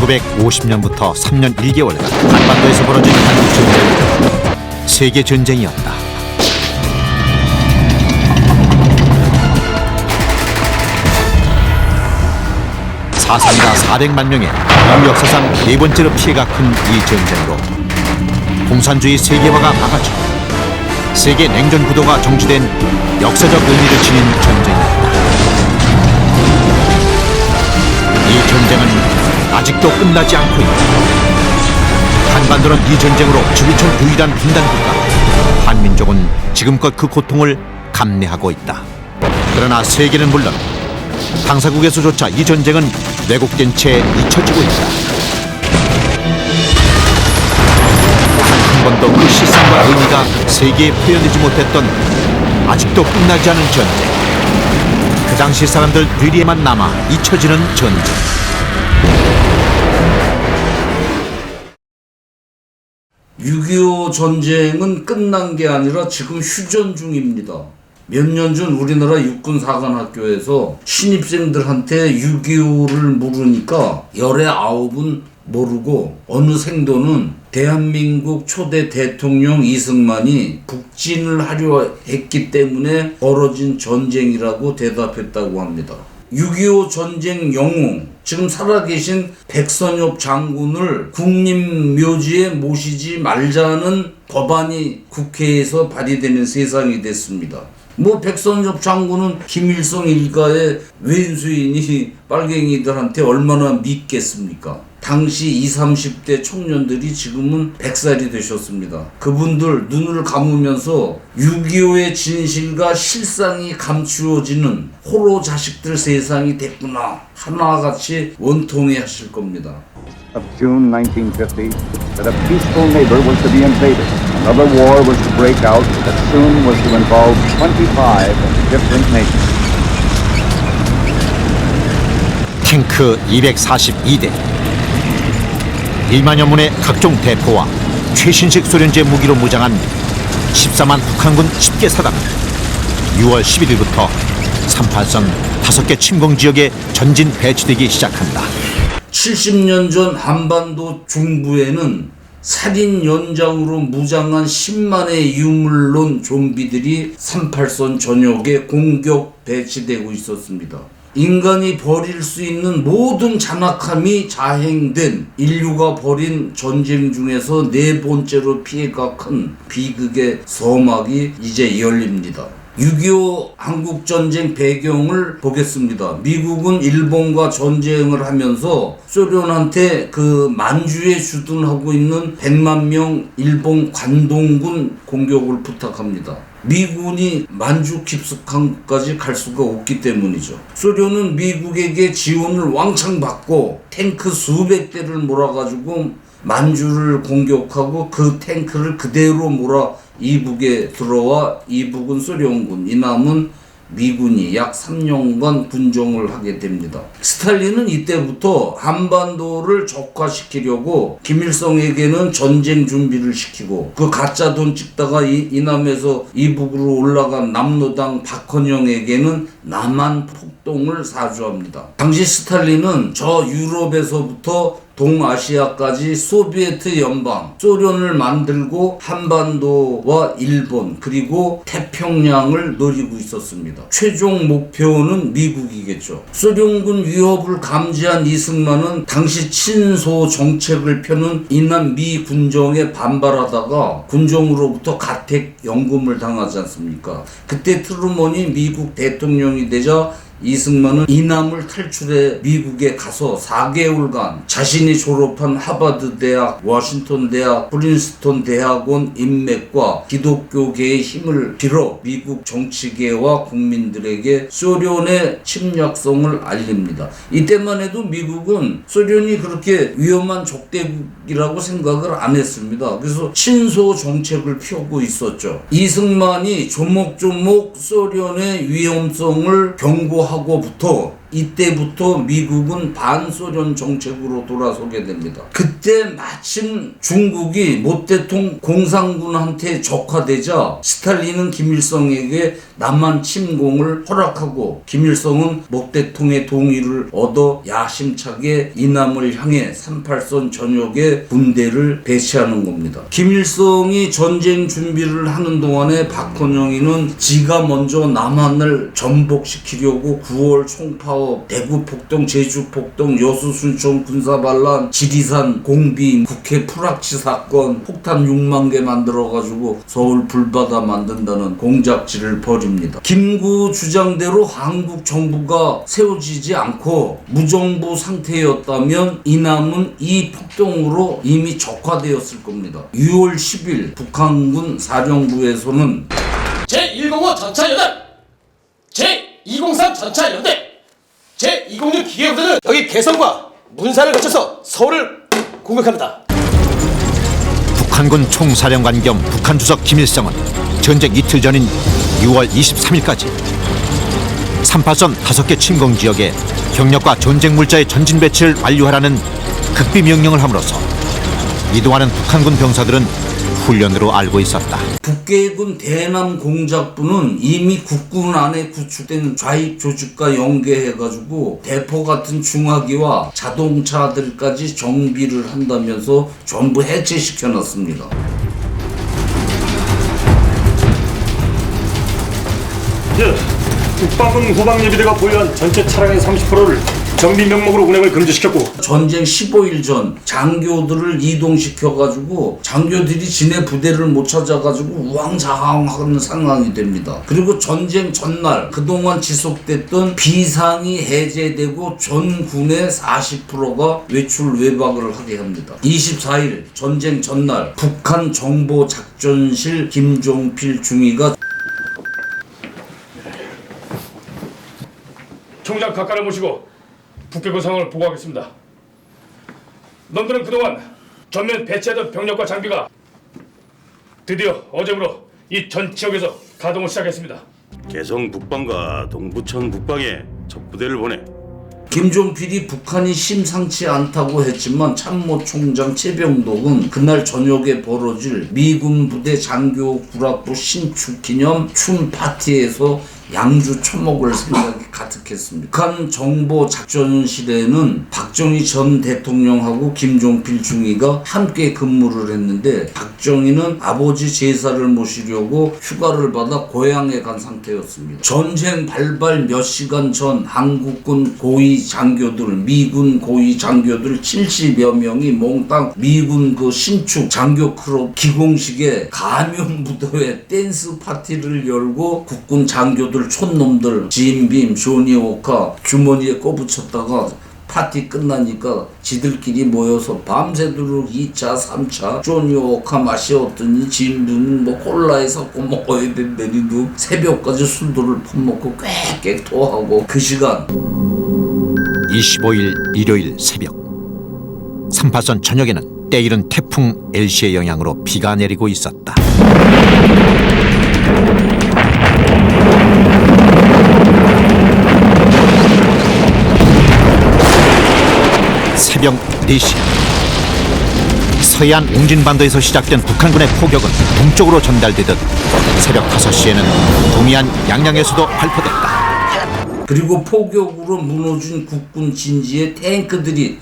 1950년부터 3년 1개월간 한반도에서 벌어진 한국 전쟁은 세계 전쟁이었다. 사상자 400만 명의 인류 역사상 네 번째로 피해가 큰 이 전쟁으로 공산주의 세계화가 막아져 세계 냉전 구도가 정지된 역사적 의미를 지닌 전쟁이었다. 이 전쟁은 아직도 끝나지 않고 있다. 한반도는 이 전쟁으로 지구촌 유일한 분단 국가. 한민족은 지금껏 그 고통을 감내하고 있다. 그러나 세계는 물론 당사국에서조차 이 전쟁은 왜곡된 채 잊혀지고 있다. 한 번도 그 시선과 의미가 세계에 표현되지 못했던 아직도 끝나지 않은 전쟁. 그 당시 사람들 뇌리에만 남아 잊혀지는 전쟁. (6.25) 전쟁은 끝난 게 아니라 지금 휴전 중입니다. 몇 년 전 우리나라 육군 사관학교에서 신입생들한테 6.25를 물으니까 열의 아홉은 모르고 어느 생도는 대한민국 초대 대통령 이승만이 북진을 하려 했기 때문에 벌어진 전쟁이라고 대답했다고 합니다. 6.25 전쟁 영웅, 지금 살아계신 백선엽 장군을 국립묘지에 모시지 말자는 법안이 국회에서 발의되는 세상이 됐습니다. 뭐 백선엽 장군은 김일성 일가의 왼수인이 빨갱이들한테 얼마나 믿겠습니까? 당시 20, 30대 청년들이 지금은 100살이 되셨습니다. 그분들 눈을 감으면서 6.25의 진실과 실상이 감추어지는 호로 자식들 세상이 됐구나. 하나같이 원통해 하실 겁니다. of June 1950 that a peaceful neighbor was to be invaded. Another war was to break out that soon was to involve 25 different nations. 탱크 242대 1만여 문의 각종 대포와 최신식 소련제 무기로 무장한 14만 북한군 10개 사단은 6월 11일부터 38선 5개 침공 지역에 전진 배치되기 시작한다. 70년 전 한반도 중부에는 살인 연장으로 무장한 10만의 유물론 좀비들이 38선 전역에 공격 배치되고 있었습니다. 인간이 벌일 수 있는 모든 잔악함이 자행된 인류가 벌인 전쟁 중에서 네 번째로 피해가 큰 비극의 서막이 이제 열립니다. 6.25 한국전쟁 배경을 보겠습니다. 미국은 일본과 전쟁을 하면서 소련한테 그 만주에 주둔하고 있는 100만 명 일본 관동군 공격을 부탁합니다. 미군이 만주 깊숙한 곳까지 갈 수가 없기 때문이죠. 소련은 미국에게 지원을 왕창 받고 탱크 수백 대를 몰아가지고 만주를 공격하고 그 탱크를 그대로 몰아 이북에 들어와 이북은 소련군, 이남은 미군이 약 3년간 군정을 하게 됩니다. 스탈린은 이때부터 한반도를 적화시키려고 김일성에게는 전쟁 준비를 시키고 그 가짜 돈 찍다가 이, 이남에서 이북으로 올라간 남로당 박헌영에게는 남한 폭동을 사주합니다. 당시 스탈린은 저 유럽에서부터 동아시아까지 소비에트 연방, 소련을 만들고 한반도와 일본 그리고 태평양을 노리고 있었습니다. 최종 목표는 미국이겠죠. 소련군 위협을 감지한 이승만은 당시 친소 정책을 펴는 이남 미 군정에 반발하다가 군정으로부터 가택 연금을 당하지 않습니까? 그때 트루먼이 미국 대통령이 되자 이승만은 이남을 탈출해 미국에 가서 4개월간 자신이 졸업한 하버드 대학, 워싱턴 대학, 프린스턴 대학원 인맥과 기독교계의 힘을 빌어 미국 정치계와 국민들에게 소련의 침략성을 알립니다. 이때만 해도 미국은 소련이 그렇게 위험한 적대국이라고 생각을 안 했습니다. 그래서 친소 정책을 펴고 있었죠. 이승만이 조목조목 소련의 위험성을 경고 하고부터 이때부터 미국은 반소련 정책으로 돌아서게 됩니다. 그때 마침 중국이 모태통 공산군한테 적화되자 스탈린은 김일성에게 남한 침공을 허락하고 김일성은 모태통의 동의를 얻어 야심차게 이남을 향해 38선 전역에 군대를 배치하는 겁니다. 김일성이 전쟁 준비를 하는 동안에 박헌영이는 지가 먼저 남한을 전복시키려고 9월 총파업, 대구 폭동, 제주 폭동, 여수 순천 군사 반란, 지리산 공비, 국회 프락치 사건, 폭탄 6만 개 만들어가지고 서울 불바다 만든다는 공작질을 벌입니다. 김구 주장대로 한국 정부가 세워지지 않고 무정부 상태였다면 이남은 이 폭동으로 이미 적화되었을 겁니다. 6월 10일 북한군 사령부에서는 제105 전차여단 제203 전차연대 제206 기계부대는 여기 개성과 문산을 거쳐서 서울을 공격합니다. 북한군 총사령관 겸 북한 주석 김일성은 전쟁 이틀 전인 6월 23일까지 38선 5개 침공 지역에 경력과 전쟁 물자의 전진 배치를 완료하라는 극비 명령을 함으로써 이동하는 북한군 병사들은 훈련으로 알고 있었다. 북계군 대남 공작부는 이미 국군 안에 구축된 좌익 조직과 연계해가지고 대포 같은 중화기와 자동차들까지 정비를 한다면서 전부 해체시켜 놨습니다. 예, 북방군 후방 예비대가 보유한 전체 차량의 30%를 정비 명목으로 운행을 금지시켰고 전쟁 15일 전 장교들을 이동시켜가지고 장교들이 지네 부대를 못 찾아가지고 우왕좌왕하는 상황이 됩니다. 그리고 전쟁 전날 그동안 지속됐던 비상이 해제되고 전 군의 40%가 외출 외박을 하게 합니다. 24일 전쟁 전날 북한 정보 작전실 김종필 중위가 총장 각하를 모시고 북괴군 상황을 보고하겠습니다. 놈들은 그동안 전면 배치하던 병력과 장비가 드디어 어제부로 이 전 지역에서 가동을 시작했습니다. 개성 북방과 동부천 북방에 적부대를 보내 김종필이 북한이 심상치 않다고 했지만 참모 총장 최병덕은 그날 저녁에 벌어질 미군 부대 장교 구락부 신축 기념 춤 파티에서 양주 초목을 생각이 가득했습니다. 북한 정보 작전실에는 박정희 전 대통령하고 김종필 중위가 함께 근무를 했는데 박정희는 아버지 제사를 모시려고 휴가를 받아 고향에 간 상태였습니다. 전쟁 발발 몇 시간 전 한국군 고위 장교들, 미군 고위 장교들 70여 명이 몽땅 미군 그 신축 장교 크롭 기공식에 가면 무도회 댄스 파티를 열고 국군 장교들 촌놈들 진빔, 조니오카 주머니에 꺼붙였다가 파티 끝나니까 지들끼리 모여서 밤새도록 2차, 3차 쪼니오카 마시었더니 진빔은 뭐 콜라에 섞고 먹어야 된다니도 새벽까지 술도를 퍼먹고 꽥꽥 토하고 그 시간 25일 일요일 새벽 38선 전역에는 때이른 태풍 엘시의 영향으로 비가 내리고 있었다. 새벽 4시 서해안 웅진반도에서 시작된 북한군의 포격은 동쪽으로 전달되듯 새벽 5시에는 동해안 양양에서도 발표됐다. 그리고 포격으로 무너진 국군 진지에 탱크들이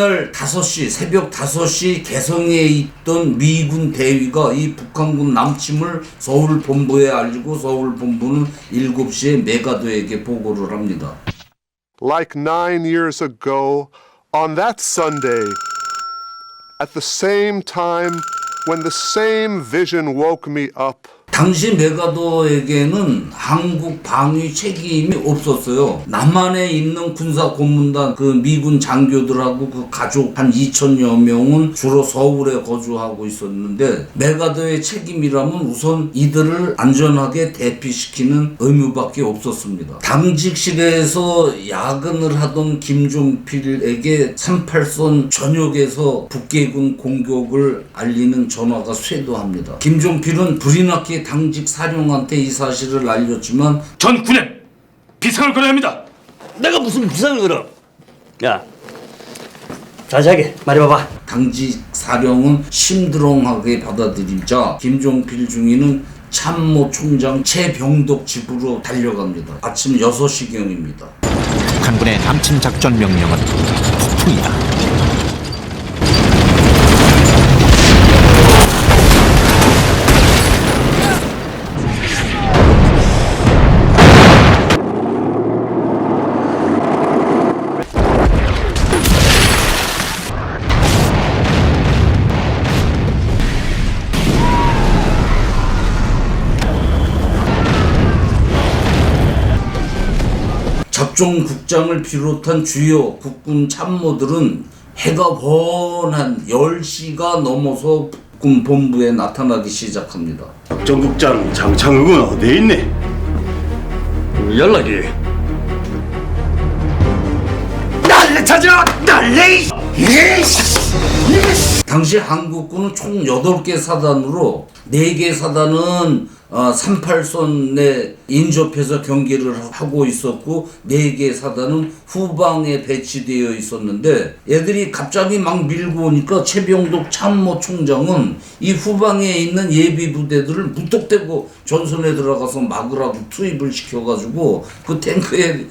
이날 5시 새벽 5시 개성에 있던 미군 대위가 이 북한군 남침을 서울 본부에 알리고 서울 본부는 7시에 메가드에게 보고를 합니다. like nine years ago, on that Sunday, at the same time when the same vision woke me up. 당시 메가더에게는 한국 방위 책임이 없었어요. 남한에 있는 군사 고문단 그 미군 장교들하고 그 가족 한 2천여 명은 주로 서울에 거주하고 있었는데 메가더의 책임이라면 우선 이들을 안전하게 대피시키는 의무밖에 없었습니다. 당직실에서 야근을 하던 김종필에게 38선 전역에서 북계군 공격을 알리는 전화가 쇄도합니다. 김종필은 불이나게 당직 사령한테 이 사실을 알렸지만 전 군엔 비상을 걸어야 합니다. 내가 무슨 비상을 걸어? 야, 자세하게 말해봐봐. 당직 사령은 심드렁하게 받아들이자 김종필 중위는 참모 총장 최병덕 집으로 달려갑니다. 아침 6시경입니다. 북한군의 남침 작전 명령은 폭풍이다. 작종국장을 비롯한 주요 국군 참모들은 해가 번한 10시가 넘어서 국군 본부에 나타나기 시작합니다. 정국장 장창욱은 어디에 있네? 연락이. 날래 찾아! 날래! 당시 한국군은 총 8개 사단으로 4개 사단은 어, 38선에 인접해서 경기를 하고 있었고 4개 사단은 후방에 배치되어 있었는데 애들이 갑자기 막 밀고 오니까 최병독 참모 총장은 이 후방에 있는 예비 부대들을 무턱대고 전선에 들어가서 막으라고 투입을 시켜가지고 그 탱크에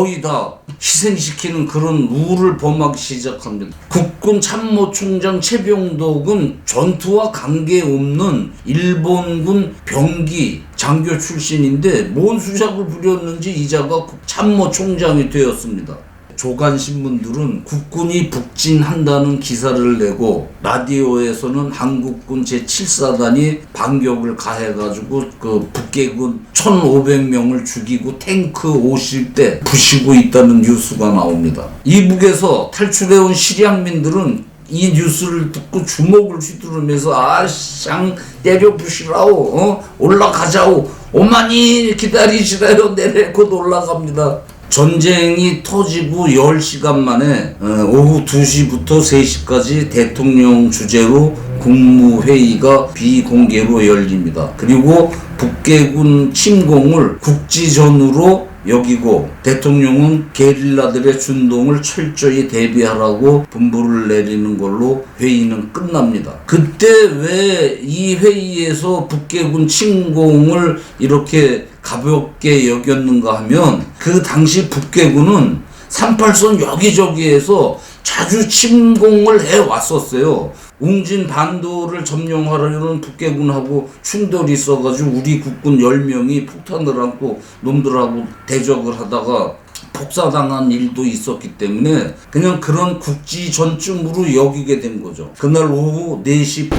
거의 다 희생시키는 그런 우를 범하기 시작합니다. 국군 참모총장 최병덕은 전투와 관계없는 일본군 병기 장교 출신인데 뭔 수작을 부렸는지 이자가 참모총장이 되었습니다. 조간 신문들은 국군이 북진한다는 기사를 내고 라디오에서는 한국군 제7사단이 반격을 가해가지고 그 북계군 1,500명을 죽이고 탱크 50대 부시고 있다는 뉴스가 나옵니다. 이북에서 탈출해온 실향민들은 이 뉴스를 듣고 주먹을 휘두르면서 아쌍 때려 부시라오 어? 올라가자오 오만이 기다리시라요 내래 곧 올라갑니다. 전쟁이 터지고 10시간 만에 어, 오후 2시부터 3시까지 대통령 주재로 국무회의가 비공개로 열립니다. 그리고 북계군 침공을 국지전으로 여기고 대통령은 게릴라들의 준동을 철저히 대비하라고 분부를 내리는 걸로 회의는 끝납니다. 그때 왜 이 회의에서 북계군 침공을 이렇게 가볍게 여겼는가 하면 그 당시 북계군은 38선 여기저기에서 자주 침공을 해 왔었어요. 웅진 반도를 점령하려는 북계군하고 충돌이 있어가지고 우리 국군 10명이 폭탄을 안고 놈들하고 대적을 하다가 폭사당한 일도 있었기 때문에 그냥 그런 국지 전쯤으로 여기게 된 거죠. 그날 오후 4시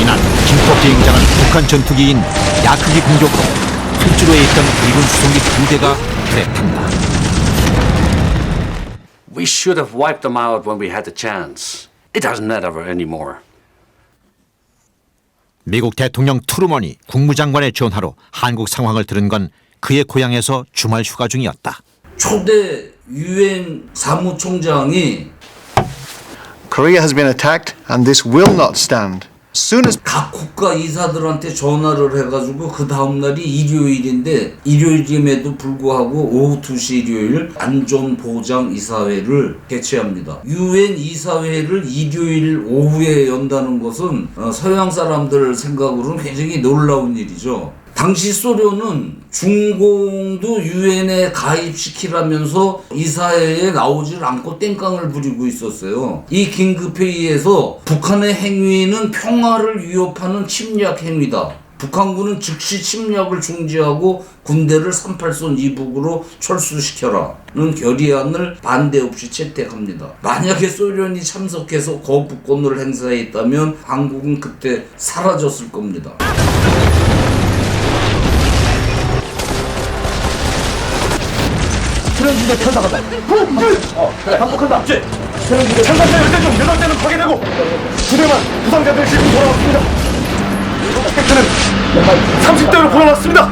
이날 김포 비행장은 북한 전투기인 야크기 공격으로 활주로에 있던 미군 수송기 두 대가 대탄다. We should have wiped them out when we had the chance. It doesn't matter anymore. 미국 대통령 트루먼이 국무장관의 전화로 한국 상황을 들은 건 그의 고향에서 주말 휴가 중이었다. 초대 유엔 사무총장이 Korea has been attacked, and this will not stand. Soon as 각 국가 이사들한테 전화를 해가지고 그 다음날이 일요일인데 일요일임에도 불구하고 오후 2시 일요일 안전보장 이사회를 개최합니다. 유엔 이사회를 일요일 오후에 연다는 것은 어, 서양 사람들 생각으로는 굉장히 놀라운 일이죠. 당시 소련은 중공도 유엔에 가입시키라면서 이사회에 나오질 않고 땡깡을 부리고 있었어요. 이 긴급회의에서 북한의 행위는 평화를 위협하는 침략 행위다. 북한군은 즉시 침략을 중지하고 군대를 38선 이북으로 철수시켜라는 결의안을 반대 없이 채택합니다. 만약에 소련이 참석해서 거부권을 행사했다면 한국은 그때 사라졌을 겁니다. 참가자 열대 중 여덟 대는 파괴되고 두 대만 부상자들 지금 돌아왔습니다. 팩트는 30대로 돌아왔습니다.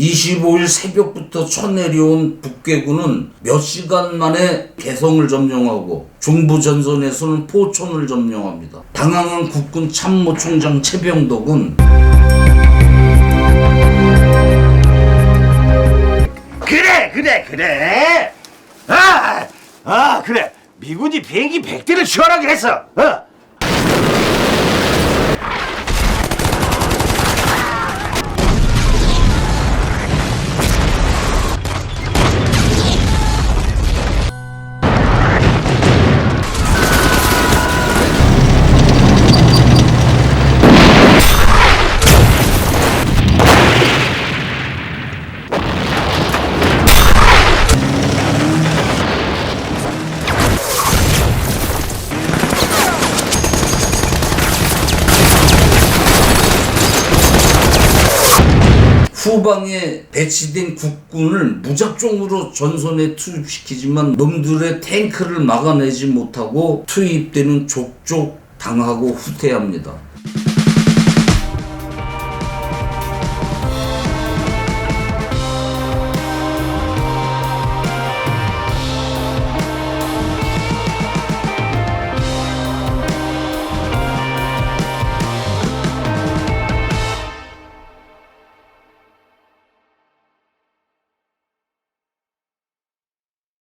(25일) 새벽부터 쳐내려온 북괴군은 몇 시간 만에 개성을 점령하고 중부 전선에서는 포천을 점령합니다. 당황한 국군 참모총장 최병덕은 그래 그래 그래. 아, 아 그래. 미군이 비행기 100대를 지원하기로 했어 어? 후방에 배치된 국군을 무작정으로 전선에 투입시키지만 놈들의 탱크를 막아내지 못하고 투입되는 족족 당하고 후퇴합니다.